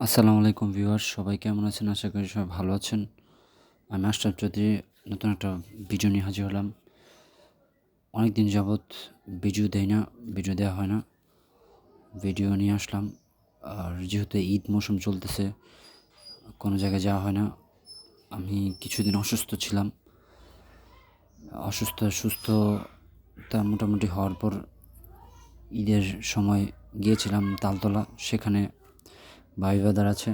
আসসালামু আলাইকুম ভিউয়ার সবাই কেমন আছেন? আশা করি সবাই ভালো আছেন। আমি আশরাফ চৌধুরী নতুন একটা ভিডিও নিয়ে হাজির হলাম। অনেক দিন যাবৎ ভিডিও দেয় না, ভিডিও দেওয়া হয় না। ভিডিও নিয়ে আসলাম। আর যেহেতু ঈদ মৌসুম চলতেছে, কোনো জায়গায় যাওয়া হয় না। আমি কিছুদিন অসুস্থ ছিলাম। অসুস্থ, সুস্থতা মোটামুটি হওয়ার পর ঈদের সময় গিয়েছিলাম তালতলা। সেখানে ভাই বাদার আছে,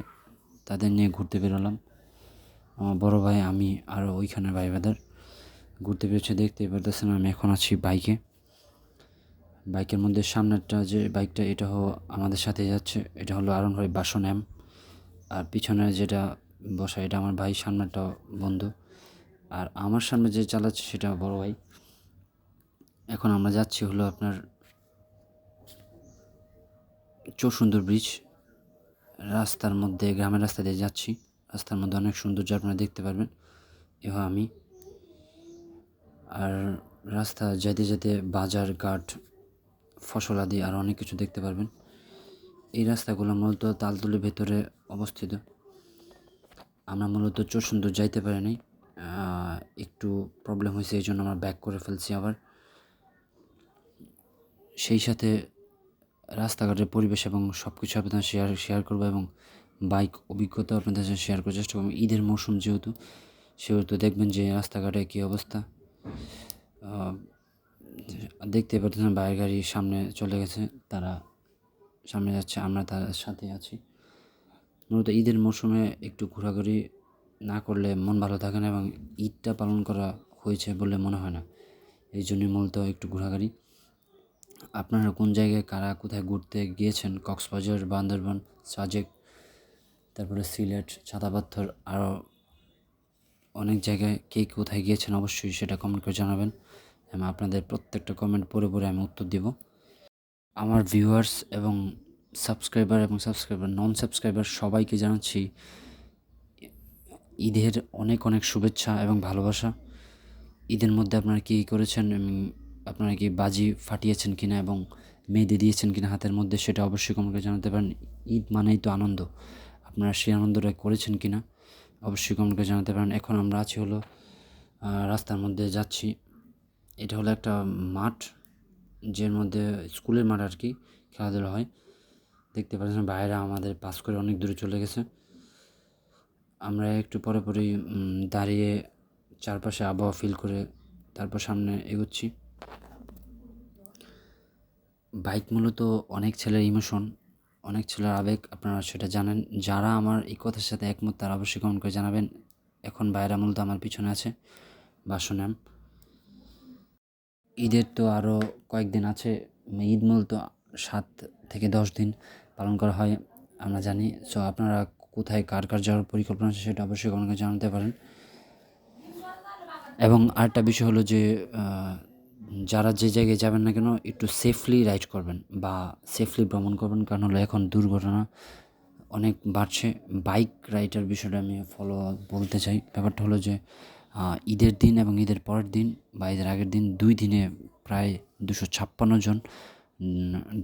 তাদের নিয়ে ঘুরতে বেরোলাম। আমার বড় ভাই, আমি আর ওইখানে ভাই বাদার ঘুরতে বেরোচ্ছে দেখতে পারতেছেন, আমি এখন আছি বাইকে। বাইকের মধ্যে সামনেরটা যে বাইকটা, এটা হো আমাদের সাথে যাচ্ছে, এটা হলো আরন ভাই বাসন এম। আর পিছনে যেটা বসা, এটা আমার ভাই সামনেরটা বন্ধু। আর আমার সামনে যে চালাচ্ছে, সেটা বড় ভাই। এখন আমরা যাচ্ছি হলো আপনার চৌসুন্দর ব্রিজ। রাস্তার মধ্যে, গ্রামের রাস্তা দিয়ে যাচ্ছি। রাস্তার মধ্যে অনেক সৌন্দর্য আপনারা দেখতে পারবেন। এহ আমি। আর রাস্তা যেতে যেতে বাজার, ঘাট, ফসল আদি আর অনেক কিছু দেখতে পারবেন। এই রাস্তাগুলো মূলত তালতুলির ভেতরে অবস্থিত। আমরা মূলত চোর সুন্দর যাইতে পারি পারিনি একটু প্রবলেম হয়েছে, এই জন্য আমরা ব্যাক করে ফেলছি আবার। সেই সাথে রাস্তাঘাটের পরিবেশ এবং সব কিছু আপনাদের শেয়ার শেয়ার করব এবং বাইক অভিজ্ঞতা আপনাদের সাথে শেয়ার করার চেষ্টা করব। ঈদের মৌসুম যেহেতু, সেহেতু দেখবেন যে রাস্তাঘাটে কী অবস্থা। দেখতে পাচ্ছেন বাইরের গাড়ি সামনে চলে গেছে, তারা সামনে যাচ্ছে, আমরা তার সাথে আছি। মূলত ঈদের মৌসুমে একটু ঘোরাঘুরি না করলে মন ভালো থাকে না এবং ঈদটা পালন করা হয়েছে বলে মনে হয় না। এই জন্যই মূলত একটু ঘোরাঘুরি। আপনারা কোন জায়গায়, কারা কোথায় ঘুরতে গিয়েছেন? কক্সবাজার, বান্দরবান, সাজেক, তারপরে সিলেট, ছাতাপাথর, আরও অনেক জায়গায় কে কোথায় গিয়েছেন অবশ্যই সেটা কমেন্ট করে জানাবেন। এবং আপনাদের প্রত্যেকটা কমেন্ট পরে পরে আমি উত্তর দেব। আমার ভিউয়ার্স এবং সাবস্ক্রাইবার এবং সাবস্ক্রাইবার নন সাবস্ক্রাইবার সবাইকে জানাচ্ছি ঈদের অনেক অনেক শুভেচ্ছা এবং ভালোবাসা। ঈদের মধ্যে আপনারা কী করেছেন? আপনারা কি বাজি ফাটিয়েছেন কিনা এবং মেহেদি দিয়েছেন কিনা হাতের মধ্যে সেটা অবশ্যই কমেন্ট করে জানাতে পারেন। ঈদ মানেই তো আনন্দ। আপনারা সেই আনন্দটা করেছেন কিনা অবশ্যই কমেন্ট করে জানাতে পারেন। এখন আমরা আছি হলো রাস্তার মধ্যে যাচ্ছি। এটা হলো একটা মাঠ, যের মধ্যে স্কুলের মাঠ আর কি, খেলাধুলা হয়। দেখতে পাচ্ছেন বাইরে আমাদের পাস করে অনেক দূরে চলে গেছে। আমরা একটু পরে পরেই দাঁড়িয়ে চারপাশে আবহাওয়া ফিল করে তারপর সামনে এগোচ্ছি। বাইক মূলত অনেক ছেলের ইমোশন অনেক ছেলের আবেগ, আপনারা সেটা জানেন। যারা আমার এই কথার সাথে একমত, তারা অবশ্যই কমেন্ট করে জানাবেন। এখন বাইরা মূলত আমার পিছনে আছে বাসনাম ঈদের তো আরও কয়েকদিন আছে ঈদ মূলত সাত থেকে দশ দিন পালন করা হয়, আমরা জানি। সো আপনারা কোথায়, কার কার যাওয়ার পরিকল্পনা আছে সেটা অবশ্যই কমেন্ট করে জানাতে পারেন। এবং আরেকটা বিষয় হলো যে যারা যে জায়গায় যাবেন না কেন, একটু সেফলি রাইড করবেন বা সেফলি ভ্রমণ করবেন। কারণ হলো এখন দুর্ঘটনা অনেক বাড়ছে। বাইক রাইডের বিষয়টা আমি ফলো বলতে চাই। ব্যাপারটা হলো যে ঈদের দিন এবং ঈদের পরের দিন বা ঈদের আগের দিন দুই দিনে প্রায় দুশো ছাপ্পান্ন জন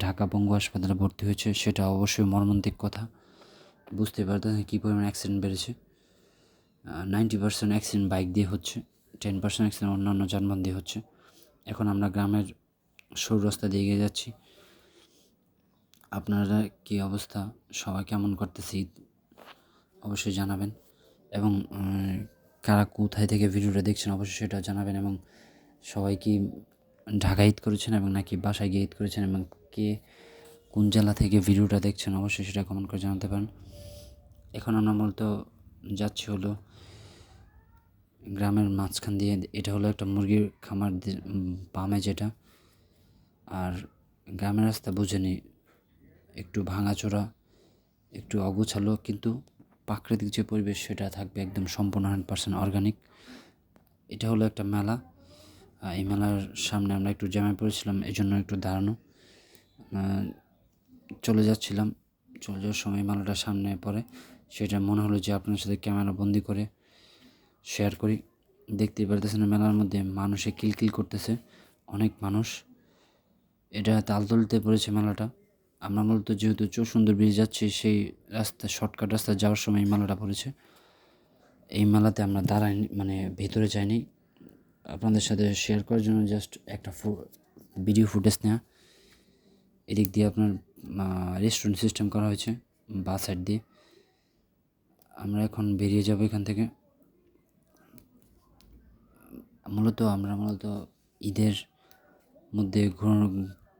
ঢাকা বঙ্গ হাসপাতালে ভর্তি হয়েছে। সেটা অবশ্যই মর্মান্তিক কথা। বুঝতে পারতেন কী পরিমাণ অ্যাক্সিডেন্ট বেড়েছে? নাইনটি পার্সেন্ট অ্যাক্সিডেন্ট বাইক দিয়ে হচ্ছে টেন পার্সেন্ট অ্যাক্সিডেন্ট অন্যান্য যানবাহন দিয়ে হচ্ছে। এখন আমরা গ্রামের সরু রাস্তা দিয়ে এগিয়ে যাচ্ছি। আপনারা কী অবস্থা? সবাই কেমন করতেছে ঈদ? অবশ্যই জানাবেন এবং কারা কোথায় থেকে ভিডিওটা দেখছেন অবশ্যই সেটা জানাবেন এবং সবাই কি ঢাকা ঈদ করেছেন এবং নাকি বাসায় গিয়ে ঈদ করেছেন এবং কে কোন জেলা থেকে ভিডিওটা দেখছেন অবশ্যই সেটা কমেন্ট করে জানাতে পারেন। এখন আমরা মূলত যাচ্ছি হলো গ্রামের মাঝখান দিয়ে, এটা হলো একটা মুরগির খামার বামে যেটা। আর গ্রামের রাস্তা বুঝেনি, একটু ভাঙাচোরা, একটু অগোছালো, কিন্তু প্রাকৃতিক যে পরিবেশ সেটা থাকবে একদম সম্পূর্ণ হান্ড্রেড পার্সেন্ট অর্গানিক এটা হলো একটা মেলা এই মেলার সামনে আমরা একটু জ্যামে পড়েছিলাম এই জন্য একটু দাঁড়ানো। চলে যাচ্ছিলাম, চলে যাওয়ার সময় মেলাটার সামনে পড়ে। সেটা মনে হলো যে আপনার সাথে ক্যামেরা বন্দি করে শেয়ার করি। দেখতেই পারতেছেন মেলার মধ্যে মানুষে কিলকিল করতেছে, অনেক মানুষ। এটা তালতলিতে পড়েছে মেলাটা। আমরা মূলত যেহেতু চৌসুন্দর ব্রিজ যাচ্ছি, সেই রাস্তা শর্টকাট রাস্তা যাওয়ার সময় এই মেলাটা পড়েছে। এই মেলাতে আমরা দাঁড়াই মানে ভেতরে যাইনি আপনাদের সাথে শেয়ার করার জন্য জাস্ট একটা ভিডিও ফুটেজ নেওয়া এদিক দিয়ে আপনার রেস্টুরেন্ট সিস্টেম করা হয়েছে, বা সাইড দিয়ে। আমরা এখন বেরিয়ে যাব এখান থেকে। মূলত আমরা মূলত ঈদের মধ্যে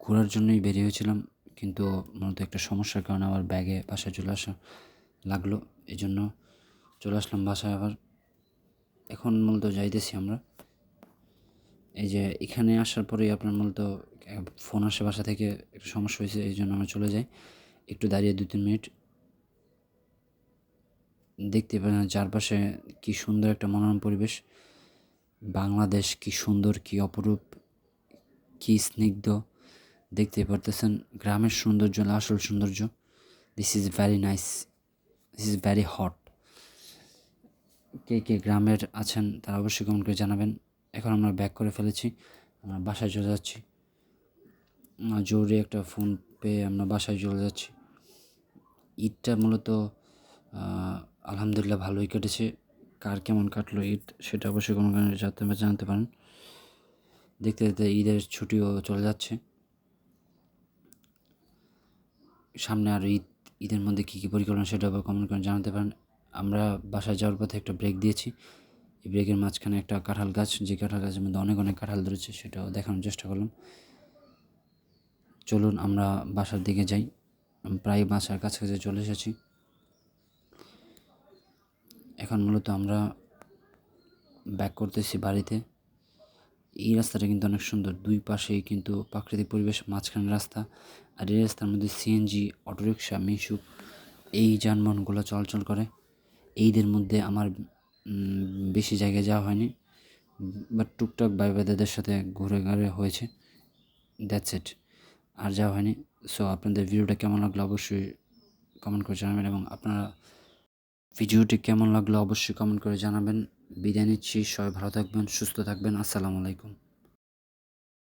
ঘোরার জন্যই বেরিয়ে হয়েছিলাম। কিন্তু মূলত একটা সমস্যার কারণে আবার ব্যাগে বাসায় চলে আসা লাগল। এই জন্য চলে আসলাম বাসায় আবার। এখন মূলত যাইতেছি আমরা। এই যে এখানে আসার পরেই আপনার মূলত ফোন আসে বাসা থেকে, একটু সমস্যা হয়েছে, এই জন্য আমরা চলে যাই। একটু দাঁড়িয়ে দু তিন মিনিট। দেখতে পারেন চারপাশে কি সুন্দর একটা মনোরম পরিবেশ। বাংলাদেশ কি সুন্দর, কি অপরূপ, কি স্নিগ্ধ দেখতে পারতেছেন। গ্রামের সৌন্দর্য, আসল সৌন্দর্য। This is very nice this is very hot কে কে গ্রামের আছেন তারা অবশ্যই কমেন্ট করে জানাবেন। এখন আমরা ব্যাক করে ফেলেছি। আমরা বাসায় চলে যাচ্ছি। জরুরি একটা ফোন পেয়ে আমরা বাসায় চলে যাচ্ছি। ঈদটা মূলত আলহামদুলিল্লাহ ভালোই কেটেছে। কার কেমন কাটলো ঈদ, সেটা অবশ্যই কোনো কারণে জানতে পারেন। দেখতে দেখতে ঈদের ছুটিও চলে যাচ্ছে। সামনে আর ঈদ ঈদের মধ্যে কী কী পরিকল্পনা সেটা আবার কমেন্ট করে জানাতে পারেন। আমরা বাসায় যাওয়ার পথে একটা ব্রেক দিয়েছি। এই ব্রেকের মাঝখানে একটা কাঁঠাল গাছ, যে কাঁঠাল গাছের মধ্যে অনেক অনেক কাঁঠাল ধরেছে, সেটাও দেখানোর চেষ্টা করলাম। চলুন আমরা বাসার দিকে যাই। প্রায় বাসার কাছাকাছি চলে এসেছি। এখন মূলত আমরা ব্যাক করতেছি বাড়িতে। এই রাস্তাটা কিন্তু অনেক সুন্দর। দুই পাশেই কিন্তু প্রাকৃতিক পরিবেশ, মাঝখানে রাস্তা। আর এই রাস্তার মধ্যে সিএনজি অটোরিকশা, মিশুক, এই যানবাহনগুলো চলাচল করে। এইদের মধ্যে আমার বেশি জায়গায় যাওয়া হয়নি। বাট টুকটাক ভাই ভাইদের সাথে ঘুরে ঘুরে হয়েছে। দ্যাটস ইট আর যাওয়া হয়নি। সো আপনাদের ভিডিওটা কেমন লাগল অবশ্যই কমেন্ট করে জানাবেন এবং আপনারা ভিডিওটি কেমন লাগল অবশ্যই কমেন্ট করে জানাবেন। বিদায় নিচ্ছি, সবাই ভালো থাকবেন, সুস্থ থাকবেন। আসসালামু আলাইকুম।